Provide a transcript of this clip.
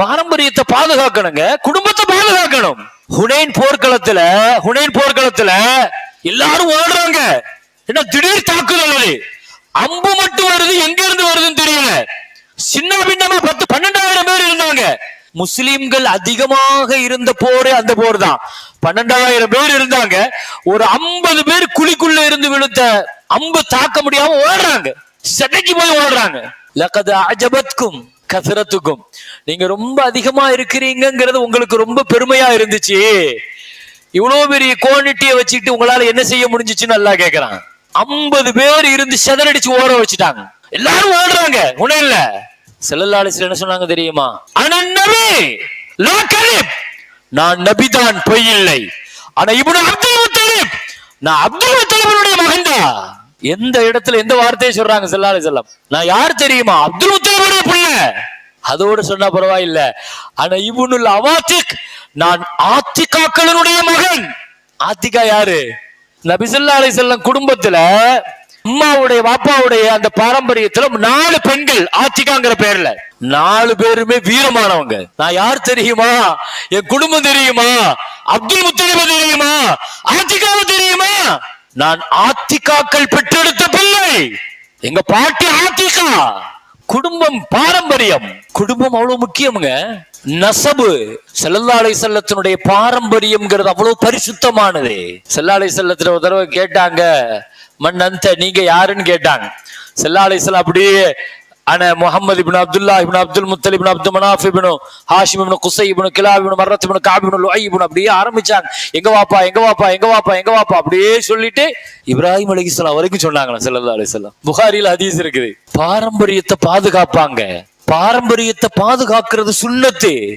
பாரம்பரியத்தை பாதுகாக்கணுங்க குடும்பத்தை பாதுகாக்கணும். ஹுனைன் போர்க்களத்துல ஹுனைன் போர்க்களத்துல எல்லாரும் ஓடுறாங்க. என்ன திடீர் தாக்குதல் அது? அம்பு மட்டும் வருது எங்க இருந்து வருதுன்னு தெரியல. சின்ன பின்னமா பத்து பன்னெண்டாயிரம் பேர் இருந்தாங்க. முஸ்லிம்கள் அதிகமாக இருந்த போரே அந்த போர் தான். பன்னெண்டாயிரம் பேர் இருந்தாங்க. ஒரு ஐம்பது பேர் குழிக்குள்ள இருந்து விழுத்த அம்பு தாக்க முடியாம ஓடுறாங்க. சென்னைக்கு போய் ஓடுறாங்க. லக்கது அஜபத்கும் கசரத்துக்கும். நீங்க ரொம்ப அதிகமா இருக்கிறீங்கிறது உங்களுக்கு ரொம்ப பெருமையா இருந்துச்சு. இவ்வளவு பெரிய குவான்டிட்டியை வச்சுட்டு உங்களால என்ன செய்ய முடிஞ்சுச்சுன்னு நல்லா கேக்குறான். ஐம்பது பேர் இருந்து செதறடிச்சு ஓட வச்சுட்டாங்க. எல்லாரும் ஓடுறாங்க. உணர்ல செல்லல்லாலிசில் என்ன சொன்னாங்க தெரியுமா? அனன் நபி நான் நபிதான் பொய் இல்லை ஆனா இவனு அப்துல் முத்தலிப். நான் அப்துல் முத்தலிபனுடைய மகன் எந்த இடத்துல எந்த வார்த்தையை சொல்றாங்க செல்லாலி செல்லம் நான் யார் தெரியுமா? அப்துல் முத்தலிபுடைய அதோடு சொன்னா பரவாயில்ல. ஆனா இவனுல் அவாத்திக் நான் ஆத்திகாக்களினுடைய மகன். ஆத்திகா யாரு? நபிசுல்லா அலை செல்லம் குடும்பத்துல அம்மாவுடைய பாப்பாவுடைய அந்த பாரம்பரியத்துல நாலு பெண்கள் ஆத்திகாங்கிற பேர்ல. நாலு பேருமே வீரமானவங்க. நான் யார் தெரியுமா? என் குடும்பம் தெரியுமா? அப்துல் முத்தலிப தெரியுமா? ஆத்திகாவு தெரியுமா? நான் ஆத்திகாக்கள் பெற்றெடுத்த பிள்ளை. எங்க பாட்டி ஆத்திகா. குடும்பம் பாரம்பரியம். குடும்பம் அவ்வளவு முக்கியமுங்க. நசபு செல்லல்லாலை செல்லத்தினுடைய பாரம்பரியம்ங்கிறது அவ்வளவு பரிசுத்தமானது. செல்லாலை செல்லத்துல ஒரு தடவை கேட்டாங்க மண் அந்த நீங்க யாருன்னு? கேட்டாங்க. செல்லாலை செல்லம் அப்படியே அன Muhammad ibn Abdullah ibn Abdul Muttalib ibn Abd Manaf ibn Hashim ibn Qusai ibn Kilab ibn Murrah ibn Kaab ibn Luay ibn அப்படியே ஆரம்பிச்சாங்க. எங்க வாப்பா எங்க வாப்பா எங்க வாப்பா எங்க வாப்பா? அப்படியே சொல்லிட்டு இப்ராஹிம் அலைஹிஸ்ஸலாம் வரைக்கும் சொன்னாங்களா ஸல்லல்லாஹு அலைஹி வஸல்லம் புகாரில ஹதீஸ் இருக்குது. பாரம்பரியத்தை பாதுகாப்பாங்க. பாரம்பரியத்தை பாதுகாக்கிறது சுண்ணத்து.